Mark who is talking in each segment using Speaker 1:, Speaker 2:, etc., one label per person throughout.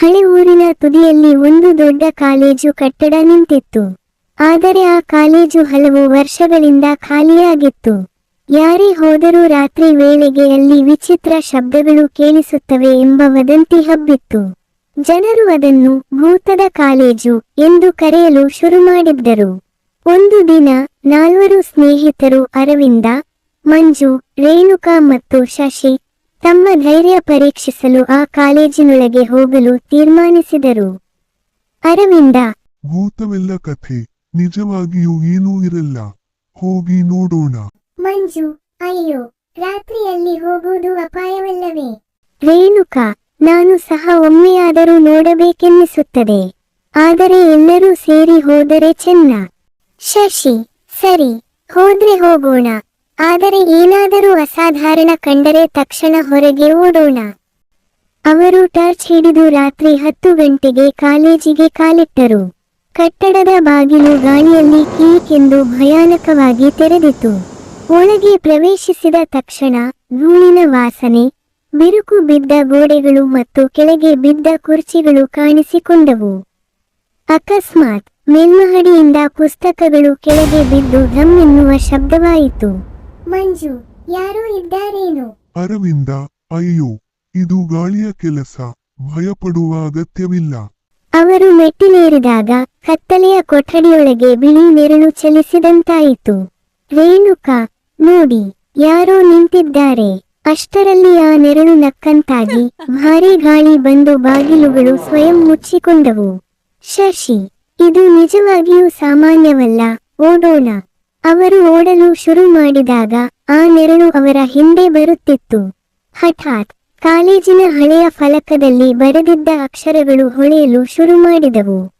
Speaker 1: ಹಳೆ ಊರಿನ ತುದಿಯಲ್ಲಿ ಒಂದು ದೊಡ್ಡ ಕಾಲೇಜು ಕಟ್ಟಡ ನಿಂತಿತ್ತು. ಆದರೆ ಆ ಕಾಲೇಜು ಹಲವು ವರ್ಷಗಳಿಂದ ಖಾಲಿಯಾಗಿತ್ತು. ಯಾರೇ ಹೋದರೂ ರಾತ್ರಿ ವೇಳೆಗೆ ಅಲ್ಲಿ ವಿಚಿತ್ರ ಶಬ್ದಗಳು ಕೇಳಿಸುತ್ತವೆ ಎಂಬ ವದಂತಿ ಹಬ್ಬಿತ್ತು. ಜನರು ಅದನ್ನು ಭೂತದ ಕಾಲೇಜು ಎಂದು ಕರೆಯಲು ಶುರು ಮಾಡಿದ್ದರು. ಒಂದು ದಿನ ನಾಲ್ವರು ಸ್ನೇಹಿತರು ಅರವಿಂದ, ಮಂಜು, ರೇಣುಕಾ ಮತ್ತು ಶಶಿ ತಮ್ಮ ಧೈರ್ಯ ಪರೀಕ್ಷಿಸಲು ಆ ಕಾಲೇಜಿನೊಳಗೆ ಹೋಗಲು ತೀರ್ಮಾನಿಸಿದರು. ಅರವಿಂದ
Speaker 2: ಭೂತವೆಲ್ಲ ಕಥೆ ನಿಜವಾಗಿಯೂ ಏನೂ ಇರಲ್ಲ. ಹೋಗಿ ನೋಡೋಣ.
Speaker 1: ಮಂಜು ಅಯ್ಯೋ ರಾತ್ರಿಯಲ್ಲಿ ಹೋಗುವುದು ಅಪಾಯವಲ್ಲವೇ? ರೇಣುಕಾ ನಾನು ಸಹ ಒಮ್ಮೆಯಾದರೂ ನೋಡಬೇಕೆನ್ನಿಸುತ್ತದೆ. ಆದರೆ ಎಲ್ಲರೂ ಸೇರಿ ಹೋದರೆ ಚೆನ್ನ. ಶಶಿ ಸರಿ ಹೋದ್ರೆ ಹೋಗೋಣ. ಆದರೆ ಏನಾದರೂ ಅಸಾಧಾರಣ ಕಂಡರೆ ತಕ್ಷಣ ಹೊರಗೆ ಓಡೋಣ. ಅವರು ಟಾರ್ಚ್ ಹಿಡಿದು ರಾತ್ರಿ ಹತ್ತು ಗಂಟೆಗೆ ಕಾಲೇಜಿಗೆ ಕಾಲಿಟ್ಟರು. ಕಟ್ಟಡದ ಬಾಗಿಲು ಗಾಳಿಯಲ್ಲಿ ಕೀಕೆಂದು ಭಯಾನಕವಾಗಿ ತೆರೆದಿತು ಒಳಗೆ ಪ್ರವೇಶಿಸಿದ ತಕ್ಷಣ ಧೂಳಿನ ವಾಸನೆ, ಬಿರುಕು ಬಿದ್ದ ಗೋಡೆಗಳು ಮತ್ತು ಕೆಳಗೆ ಬಿದ್ದ ಕುರ್ಚಿಗಳು ಕಾಣಿಸಿಕೊಂಡವು. ಅಕಸ್ಮಾತ್, ಮೇಲ್ಮಹಡಿಯಿಂದ ಪುಸ್ತಕಗಳು ಕೆಳಗೆ ಬಿದ್ದು ಧಮ್ ಎನ್ನುವ ಶಬ್ದವಾಯಿತು. ಮಂಜು ಯಾರೋ ಇದ್ದಾರೇನು?
Speaker 2: ಅರವಿಂದ ಅಯ್ಯೋ ಇದು ಗಾಳಿಯ ಕೆಲಸ ಭಯಪಡುವ ಅಗತ್ಯವಿಲ್ಲ.
Speaker 1: ಅವರು ಮೆಟ್ಟಿಲೇರಿದಾಗ ಕತ್ತಲೆಯ ಕೊಠಡಿಯೊಳಗೆ ಬಿಳಿ ನೆರಳು ಚಲಿಸಿದಂತಾಯಿತು. ರೇಣುಕಾ ನೋಡಿ ಯಾರೋ ನಿಂತಿದ್ದಾರೆ. ಅಷ್ಟರಲ್ಲಿ ಆ ನೆರಳು ನಕ್ಕಂತಾಗಿ ಭಾರಿ ಗಾಳಿ ಬಂದು ಬಾಗಿಲುಗಳು ಸ್ವಯಂ ಮುಚ್ಚಿಕೊಂಡವು. ಶಶಿ ಇದು ನಿಜವಾಗಿಯೂ ಸಾಮಾನ್ಯವಲ್ಲ ಓಡೋಣ. ಅವರು ಓಡಲು ಶುರು ಮಾಡಿದಾಗ ಆ ನೆರಳು ಅವರ ಹಿಂದೆ ಬರುತ್ತಿತ್ತು. ಹಠಾತ್ ಕಾಲೇಜಿನ ಹಳೆಯ ಫಲಕದಲ್ಲಿ ಬರೆದಿದ್ದ ಅಕ್ಷರಗಳು ಹೊಳೆಯಲು ಶುರು ಮಾಡಿದವು.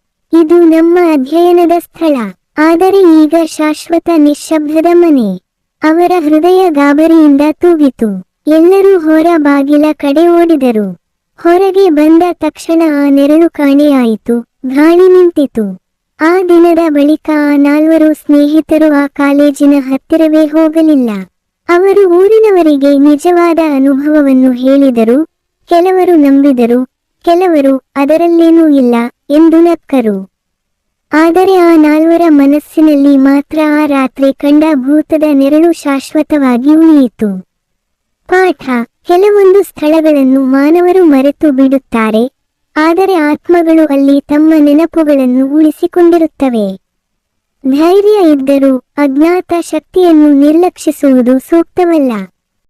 Speaker 1: ಇದು ನಮ್ಮ ಅಧ್ಯಯನದ ಸ್ಥಳ. ಆದರೆ ಈಗ ಶಾಶ್ವತ ನಿಶ್ಶಬ್ದದ ಮನೆ. ಅವರ ಹೃದಯ ಗಾಬರಿಯಿಂದ ತೂಗಿತು. ಎಲ್ಲರೂ ಹೊರ ಬಾಗಿಲ ಕಡೆ ಓಡಿದರು. ಹೊರಗೆ ಬಂದ ತಕ್ಷಣ ಆ ನೆರಳು ಕಾಣೆಯಾಯಿತು. ಗಾಳಿ ನಿಂತಿತು. ಆ ದಿನದ ಬಳಿಕ ಆ ನಾಲ್ವರು ಸ್ನೇಹಿತರು ಆ ಕಾಲೇಜಿನ ಹತ್ತಿರವೇ ಹೋಗಲಿಲ್ಲ. ಅವರು ಊರಿನವರಿಗೆ ನಿಜವಾದ ಅನುಭವವನ್ನು ಹೇಳಿದರು, ಕೆಲವರು ನಂಬಿದರು, ಕೆಲವರು ಅದರಲ್ಲೇನೂ ಇಲ್ಲ ಎಂದು ನಕ್ಕರು. ಆದರೆ ಆ ನಾಲ್ವರ ಮನಸ್ಸಿನಲ್ಲಿ ಮಾತ್ರ ಆ ರಾತ್ರಿ ಕಂಡ ಭೂತದ ನೆರಳು ಶಾಶ್ವತವಾಗಿ ಉಳಿಯಿತು. ಪಾಠ, ಕೆಲವೊಂದು ಸ್ಥಳಗಳನ್ನು ಮಾನವರು ಮರೆತು ಬಿಡುತ್ತಾರೆ ಆದರೆ ಆತ್ಮಗಳು ಅಲ್ಲಿ ತಮ್ಮ ನೆನಪುಗಳನ್ನು ಉಳಿಸಿಕೊಂಡಿರುತ್ತವೆ. ಧೈರ್ಯ ಇದ್ದರೂ ಅಜ್ಞಾತ ಶಕ್ತಿಯನ್ನು ನಿರ್ಲಕ್ಷಿಸುವುದು ಸೂಕ್ತವಲ್ಲ.